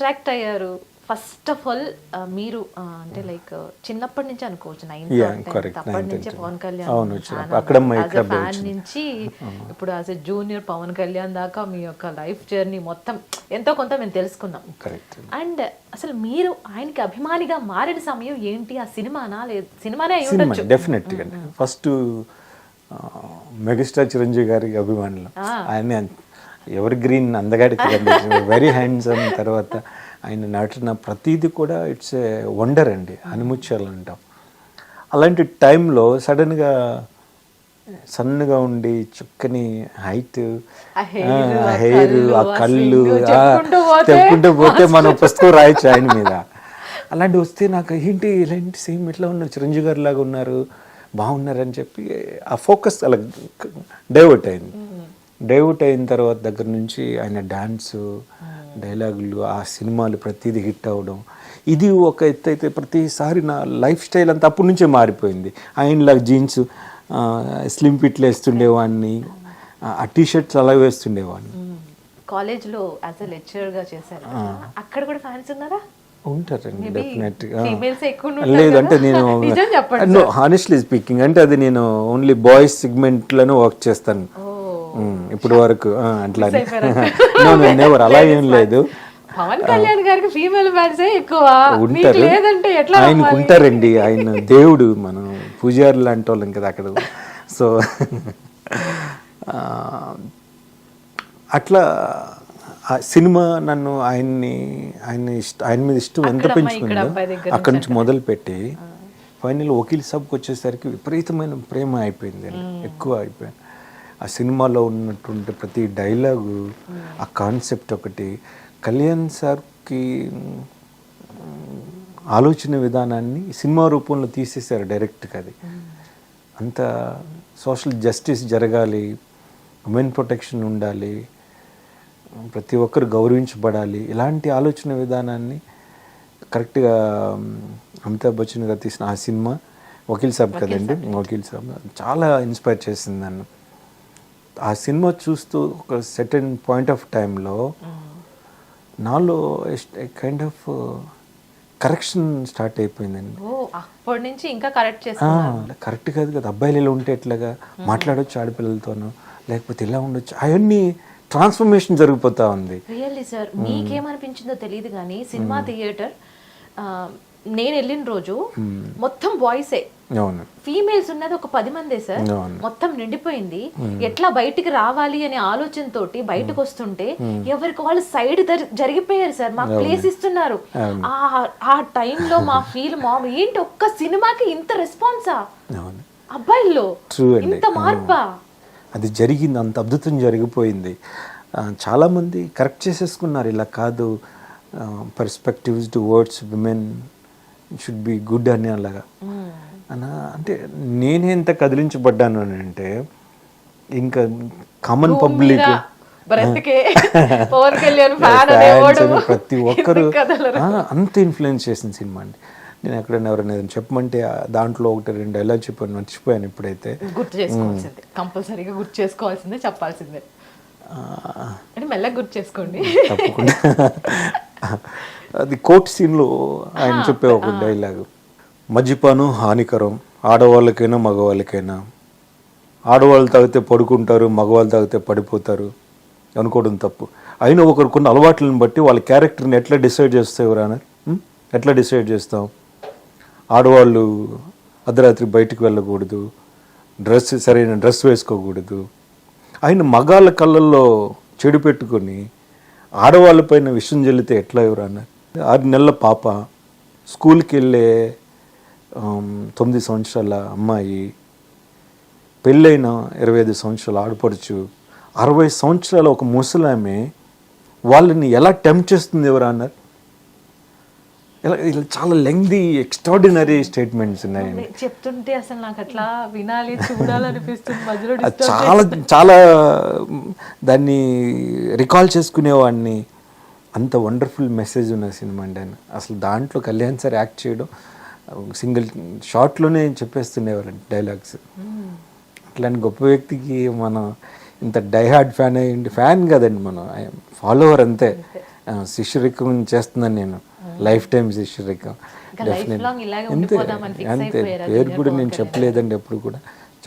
Attract అయ్యారు. First of all మీరు అంటే లైక్ చిన్నప్పటి నుంచి అనుకోవచ్చు. నైన్త్. అప్పటి నుంచే. పవన్ కళ్యాణ్ ఫ్యాన్. నుంచి ఇప్పుడు as a junior Pawan Kalyan దాకా మీ యొక్క లైఫ్ జర్నీ మొత్తం ఎంతో కొంత మేము తెలుసుకున్నాం. అండ్ అసలు మీరు ఆయనకి అభిమానిగా మారిన సమయం ఏంటి? ఆ సినిమానా లేదు సినిమానే అయి సినిమా ఉండొచ్చు. డెఫినెట్గా ఫస్ట్ మెగాస్టార్ చిరంజీవి గారి అభిమానులు. ఆయన ఎవరి గ్రీన్ అందగాడి వెరీ హ్యాండ్సమ్ తర్వాత ఆయన నటన ప్రతిదీ కూడా ఇట్స్ ఏ వండర్ అండి. అనుముత్యాలు అంటాం. అలాంటి టైంలో సడన్గా సన్నగా ఉండి చుక్కని హైట్ హెయిర్ ఆ కళ్ళు చెప్పుకుంటూ పోతే మనం పుస్తకం రాయొచ్చు ఆయన మీద. అలాంటి వస్తే నాకు ఏంటి ఇలాంటి సేమ్ ఇట్లా ఉన్నారు చిరంజీవి గారు లాగా ఉన్నారు బాగున్నారని చెప్పి ఆ ఫోకస్ అలా డైవర్ట్ అయింది. డైవర్ట్ అయిన తర్వాత దగ్గర నుంచి ఆయన డాన్స్ డైలాగులు ఆ సినిమాలు ప్రతిదీ హిట్ అవ్వడం. ఇది ఒక ఎత్తు అయితే ప్రతిసారి నా లైఫ్ స్టైల్ అంతా అప్పటి నుంచే మారిపోయింది. ఆయనలాగా జీన్స్ స్లిమ్ ఫిట్లు వేస్తుండేవాడిని ఆ టీ షర్ట్స్ అలా వేస్తుండేవాడిని. కాలేజ్లో యాజ్ ఎ లెక్చరర్గా చేశారు అక్కడ కూడా ఫ్యాన్స్ ఉన్నారా? ఉంటారండి Maybe డెఫినెట్ females ఎక్కువ ఉంటారు లేదంటే? నేను హానెస్ట్లీ స్పీకింగ్ అంటే అది నేను ఓన్లీ బాయ్స్ సెగ్మెంట్లోనే వర్క్ చేస్తాను. ఇప్పుడు వరకు అట్లా నెవర్ అలా ఏం లేదు. పవన్ కళ్యాణ్ గారికి ఫీమేల్ ఫ్యాన్స్ ఎక్కువ. ఉంటారు. లేదంటే ఎట్లా ఆయనకు? ఉంటారండి ఆయన దేవుడు మనం పూజారి లాంటి వాళ్ళం కదా అక్కడ. సో అట్లా ఆ సినిమా నన్ను ఆయన్ని ఆయన ఇష్ట ఆయన మీద ఇష్టం ఎంత పెంచుకుందో అక్కడి నుంచి మొదలుపెట్టి ఫైనల్ వకీల్ సబ్కి వచ్చేసరికి విపరీతమైన ప్రేమ అయిపోయింది. ఎక్కువ అయిపోయింది. ఆ సినిమాలో ఉన్నటువంటి ప్రతి డైలాగు ఆ కాన్సెప్ట్ ఒకటి కళ్యాణ్ సార్కి ఆలోచన విధానాన్ని సినిమా రూపంలో తీసేశారు డైరెక్ట్గా అది. అంత సోషల్ జస్టిస్ జరగాలి ఉమెన్ ప్రొటెక్షన్ ఉండాలి ప్రతి ఒక్కరు గౌరవించబడాలి ఇలాంటి ఆలోచన విధానాన్ని కరెక్ట్గా అమితాబ్ బచ్చన్ గారు తీసిన ఆ సినిమా వకీల్ సాబ్ కదండి వకీల్ సాబ్ చాలా ఇన్స్పైర్ చేసింది నన్ను. ఆ సినిమా చూస్తూ ఒక సెటన్ పాయింట్ ఆఫ్ టైంలో నాలో కైండ్ ఆఫ్ కరెక్షన్ స్టార్ట్ అయిపోయిందండి. ఓ అప్పటి నుంచి ఇంకా కరెక్ట్ చేస్తున్నారు. కరెక్ట్ కాదు కదా. అబ్బాయిలు ఇలా ఉంటే ఎట్లాగా? మాట్లాడొచ్చు ఆడపిల్లలతోనూ లేకపోతే ఇలా ఉండొచ్చు. అవన్నీ ట్రాన్స్ఫర్మేషన్ జరిగిపోతా ఉంది. రియల్లీ సార్ మీకేమనిపించిందో తెలియదు కానీ సినిమా థియేటర్ నేను వెళ్ళిన రోజు మొత్తం బాయ్సే ఫీమేల్స్ ఉన్నది ఒక పది మందే సార్. మొత్తం నిండిపోయింది. ఎట్లా బయటికి రావాలి అనే ఆలోచనతోటి బయటకు వస్తుంటే ఎవరికి వాళ్ళు సైడ్ జరిగిపోయారు సార్ మాకు ప్లేస్ ఇస్తున్నారు. ఆ ఆ టైంలో మా ఫీల్ మా ఏంటి ఒక్క సినిమాకి ఇంత రెస్పాన్సా అబ్బాయిల్లో. ఇంత మార్పా? అది జరిగింది అంత అద్భుతం జరిగిపోయింది. చాలామంది కరెక్ట్ చేసేసుకున్నారు. ఇలా కాదు perspectives towards women should be good అని అలాగా. అన్న అంటే నేనే ఎంత కదిలించబడ్డాను అని అంటే ఇంకా కామన్ పబ్లిక్ ప్రతి ఒక్కరు అంత ఇన్ఫ్లుయెన్స్ చేసిన సినిమా అండి. నేను ఎక్కడైనా ఎవరైనా ఏదైనా చెప్పమంటే దాంట్లో ఒకటి రెండు డైలాగ్ చెప్పాను మర్చిపోయాను ఇప్పుడైతే. గుర్తు చేసుకోవాల్సిందే. కంపల్సరీగా గుర్తు చేసుకోవాల్సిందే చెప్పాల్సిందే. అంటే మెల్లగా గుర్తు చేసుకోండి. తప్పకుండా. అది కోర్ట్ సీన్లో ఆయన చెప్పే ఒక డైలాగ్. మద్యపానం హానికరం ఆడవాళ్ళకైనా మగవాళ్ళకైనా. ఆడవాళ్ళు తాగితే పడుకుంటారు మగవాళ్ళు తాగితే పడిపోతారు అనుకోవడం తప్పు. అయినా ఒకరికున్న అలవాట్లను బట్టి వాళ్ళ క్యారెక్టర్ని ఎట్లా డిసైడ్ చేస్తావు ఎవరైనా ఎట్లా డిసైడ్ చేస్తాం ఆడవాళ్ళు అర్ధరాత్రి బయటికి వెళ్ళకూడదు డ్రెస్ సరైన డ్రెస్ వేసుకోకూడదు. ఆయన మగాళ్ళ కళ్ళల్లో చెడు పెట్టుకొని ఆడవాళ్ళపైన విషం జల్లితే ఎట్లా ఎవరన్నా ఆరు నెలల పాప స్కూల్కి వెళ్ళే తొమ్మిది సంవత్సరాల అమ్మాయి పెళ్ళైన ఇరవై ఐదు సంవత్సరాల ఆడపడుచు అరవై సంవత్సరాల ఒక ముసలామె వాళ్ళని ఎలా టెంప్ట్ చేస్తుంది ఎవరు అన్నారు? ఇలా ఇలా చాలా లెంగ్దీ ఎక్స్ట్రాడినరీ స్టేట్మెంట్స్ ఉన్నాయండి. చెప్తుంటే అసలు నాకు అట్లా వినాలి చూడాలనిపిస్తుంది మధ్యలో అది చాలా చాలా దాన్ని రికాల్ చేసుకునేవాడిని. అంత వండర్ఫుల్ మెసేజ్ ఉన్న సినిమా అండి ఆయన. అసలు దాంట్లో కళ్యాణ్ సార్ యాక్ట్ చేయడం సింగిల్ షార్ట్లోనే చెప్పేస్తుండేవారండి డైలాగ్స్. అట్లాంటి గొప్ప వ్యక్తికి మనం ఇంత డైహార్డ్ ఫ్యాన్ అయ్యండి ఫ్యాన్ కదండి మనం ఫాలోవర్ అంతే. శిష్యరికం చేస్తున్నాను నేను. లైఫ్ టైం శిష్యరికం. అంతే అంతే. పేరు కూడా నేను చెప్పలేదండి ఎప్పుడు కూడా.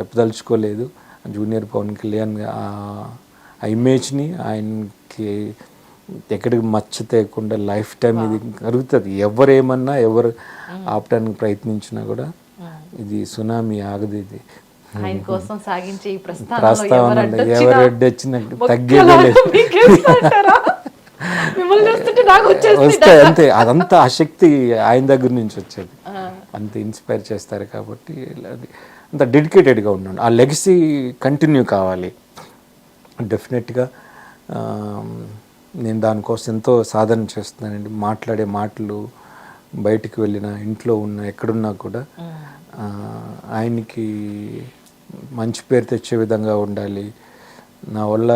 చెప్పదలుచుకోలేదు. జూనియర్ పవన్ కళ్యాణ్ ఆ ఇమేజ్ని ఆయనకి ఎక్కడికి మచ్చ తేకుండా లైఫ్ టైం ఇది కరుగుతుంది. ఎవరేమన్నా ఎవరు ఆపడానికి ప్రయత్నించినా కూడా ఇది సునామీ ఆగదు ఇది. ఆయన కోసం సాగించే ఈ ప్రస్థానంలో ప్రస్తావన ఎవరు. అడ్డొచ్చినా తగ్గేదే వస్తాయి అంతే. అదంతా ఆ శక్తి ఆయన దగ్గర నుంచి వచ్చేది. అంత ఇన్స్పైర్ చేస్తారు కాబట్టి అది అంత డెడికేటెడ్గా ఉన్నాడు ఆ లెగసీ కంటిన్యూ కావాలి. డెఫినెట్గా నేను దానికోసం ఎంతో సాధన చేస్తున్నానండి. మాట్లాడే మాటలు బయటికి వెళ్ళిన ఇంట్లో ఉన్న ఎక్కడున్నా కూడా ఆయనకి మంచి పేరు తెచ్చే విధంగా ఉండాలి. నా వల్ల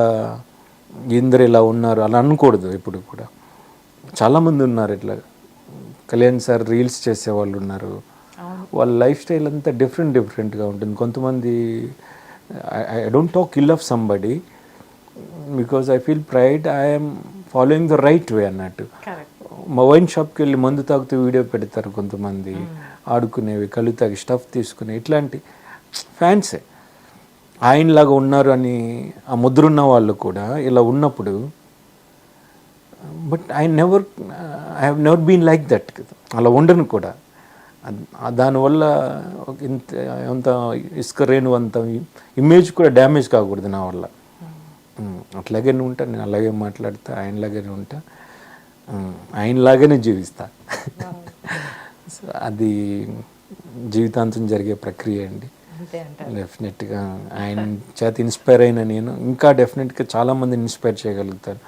ఇందరు ఇలా ఉన్నారు అలా అనకూడదు ఇప్పుడు కూడా. చాలామంది ఉన్నారు ఇట్లా. కళ్యాణ్ సార్ రీల్స్ చేసేవాళ్ళు ఉన్నారు. వాళ్ళ లైఫ్ స్టైల్ అంతా డిఫరెంట్ డిఫరెంట్గా ఉంటుంది. కొంతమంది I don't talk ill of somebody. Because I feel pride I'm following the right way అన్నట్టు. వైన్ షాప్కి వెళ్ళి మందు తాగుతూ వీడియో పెడతారు కొంతమంది. ఆడుకునేవి కళ్ళు తాగి స్టఫ్ తీసుకునే ఇట్లాంటి ఫ్యాన్సే ఆయనలాగా ఉన్నారు అని ఆ ముద్రున్న వాళ్ళు కూడా ఇలా ఉన్నప్పుడు but I never I have never been like that అలా ఉండను కూడా. దానివల్ల ఇంత అంత ఇసుక రేణు అంత ఇమేజ్ కూడా డ్యామేజ్ కాకూడదు నా వల్ల. అట్లాగే ఉంటా నేను అలాగే మాట్లాడతా ఆయనలాగానే ఉంటా. ఆయనలాగానే జీవిస్తా. సో అది జీవితాంతం జరిగే ప్రక్రియ అండి. డెఫినెట్గా ఆయన చేత ఇన్స్పైర్ అయిన నేను ఇంకా డెఫినెట్గా చాలామందిని ఇన్స్పైర్ చేయగలుగుతాను.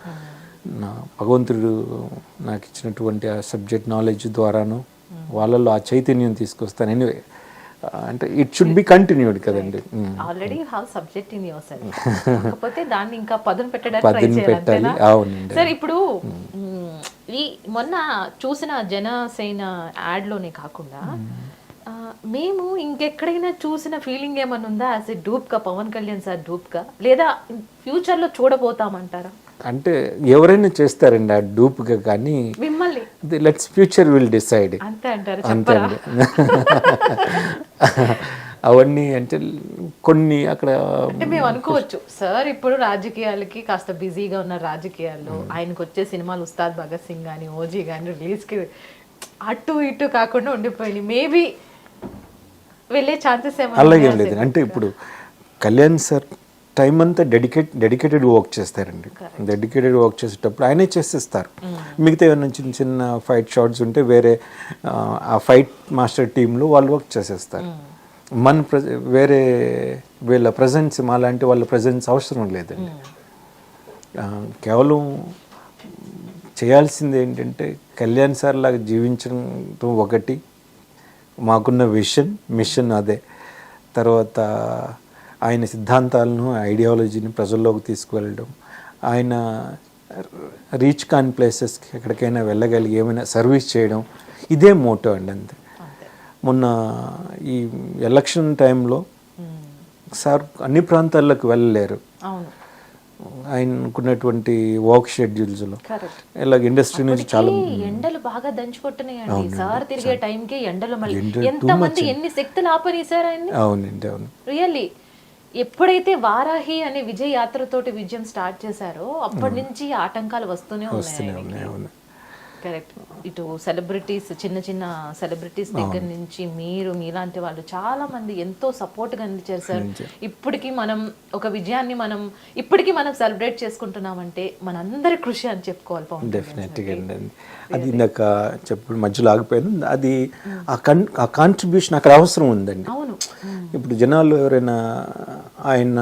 నా భగవంతుడు నాకు ఇచ్చినటువంటి ఆ సబ్జెక్ట్ నాలెడ్జ్ ద్వారాను వాళ్ళలో ఆ చైతన్యం తీసుకొస్తాను. ఎనివే అంటే ఇట్ షుడ్ బి కంటిన్యూడ్ కదండి. Already have subject in yourself కాకపోతే దాన్ని ఇంకా పదును పెట్టడానికి ట్రై చేయాలి? అవునండి. సార్ ఇప్పుడు మ్, ఈ మొన్న చూసిన జనసేన యాడ్లోనే కాకుండా ఆ, మేము ఇంకెక్కడైనా చూసిన ఫీలింగ్ ఏమన్నా ఉందా? యాజ్ ఎ డూప్గా పవన్ కళ్యాణ్ సార్ డూప్గా? లేదా ఫ్యూచర్లో చూడబోతామంటారా? అంటే ఎవరైనా చేస్తారండి ఆ డూప్గా కానీ లెట్స్ ఫ్యూచర్ విల్ డిసైడ్. అంతే అండి అవన్నీ అంటే కొన్ని అక్కడ అంటే మేము అనుకోవచ్చు సార్ ఇప్పుడు రాజకీయాలకి కాస్త బిజీగా ఉన్న రాజకీయాల్లో ఆయనకు వచ్చే సినిమాలు ఉస్తాద్ భగత్ సింగ్ కానీ ఓజీ కానీ రిలీజ్కి అటు ఇటు కాకుండా ఉండిపోయింది మేబీ వెళ్ళే ఛాన్సెస్ అలాగే ఏమైనా లేదు. అంటే ఇప్పుడు కళ్యాణ్ సార్ టైం అంతా డెడికేట్ డెడికేటెడ్ వర్క్ చేస్తారండి. డెడికేటెడ్ వర్క్ చేసేటప్పుడు ఆయనే చేసేస్తారు. మిగతా ఏమైనా చిన్న చిన్న ఫైట్ షాట్స్ ఉంటే వేరే ఆ, ఫైట్ మాస్టర్ టీంలో వాళ్ళు వర్క్ చేసేస్తారు. మన ప్ర వేరే వీళ్ళ ప్రజెన్స్ మా లాంటి వాళ్ళ ప్రజెన్స్ అవసరం లేదండి. ఆ, కేవలం చేయాల్సింది ఏంటంటే కళ్యాణ్ సార్ లాగా జీవించడం ఒకటి మాకున్న విషన్ మిషన్ అదే. తర్వాత ఆయన సిద్ధాంతాలను ఐడియాలజీని ప్రజల్లోకి తీసుకువెళ్ళడం ఆయన రీచ్ కాని ప్లేసెస్కి ఎక్కడికైనా వెళ్ళగలిగి ఏమైనా సర్వీస్ చేయడం ఇదే మోటో అండి అంతే. మొన్న ఈ ఎలక్షన్ టైంలో సార్ అన్ని ప్రాంతాలకు వెళ్ళలేరు. ఆయనకున్నటువంటి వర్క్ షెడ్యూల్స్లో ఇలాగ ఇండస్ట్రీ నుంచి చాలా ఎండలు బాగా దంచుకొట్టున్నాయండి సార్ తిరిగే టైంకి ఎండలు మళ్ళీ ఎన్ని శక్తులు ఆపని సార్ ఆయన్ని? అవునండి అవును. రియల్లీ ఎప్పుడైతే వారాహి అనే విజయ యాత్రతోటి విజయం స్టార్ట్ చేశారో అప్పటి నుంచి ఆటంకాలు వస్తూనే ఉన్నాయి కరెక్ట్. ఇటు సెలబ్రిటీస్ చిన్న చిన్న సెలబ్రిటీస్ దగ్గర నుంచి మీరు మీలాంటి వాళ్ళు చాలా మంది ఎంతో సపోర్ట్గా అందించారు సార్ ఇప్పటికి మనం ఒక విజయాన్ని మనం ఇప్పటికి మనం సెలబ్రేట్ చేసుకుంటున్నామంటే మనందరి కృషి అని చెప్పుకోవాలి పవన్ డెఫినెట్గా. అది ఇందాక చెప్పు మధ్యలో ఆగిపోయింది అది ఆ కన్ ఆ కాంట్రిబ్యూషన్ అక్కడ అవసరం ఉందండి. అవును. ఇప్పుడు జనాలు ఎవరైనా ఆయన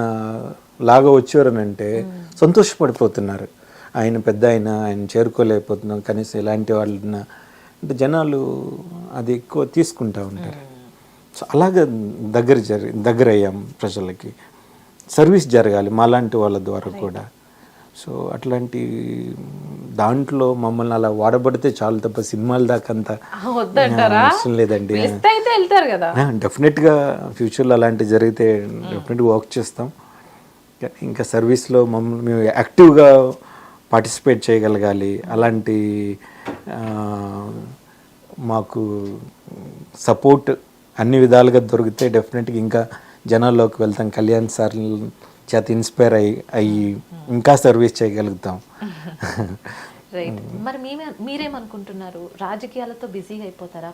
లాగా వచ్చారనంటే సంతోషపడిపోతున్నారు. ఆయన పెద్ద ఆయన ఆయన చేరుకోలేకపోతున్నాం కనీసం ఇలాంటి వాళ్ళ అంటే జనాలు అది ఎక్కువ తీసుకుంటా ఉంటారు. సో అలాగే దగ్గర జరి దగ్గర అయ్యాం ప్రజలకి. సర్వీస్ జరగాలి మాలాంటి వాళ్ళ ద్వారా కూడా. సో అట్లాంటి దాంట్లో మమ్మల్ని అలా వాడబడితే చాలు తప్ప సినిమాల దాకా అంత అవసరం లేదండి. డెఫినెట్గా ఫ్యూచర్లో అలాంటివి జరిగితే డెఫినెట్గా వర్క్ చేస్తాం. ఇంకా- సర్వీస్లో మమ్మల్ని మేము యాక్టివ్గా పార్టిసిపేట్ చేయగలగాలి. అలాంటి మాకు సపోర్ట్ అన్ని విధాలుగా దొరికితే డెఫినెట్గా ఇంకా జనాల్లోకి వెళ్తాం. కళ్యాణ్ సార్ చేత ఇన్స్పైర్ అయ్యి అయ్యి ఇంకా సర్వీస్ చేయగలుగుతాం. రైట్ మరి మేమే మీరేమనుకుంటున్నారు? రాజకీయాలతో బిజీగా అయిపోతారా?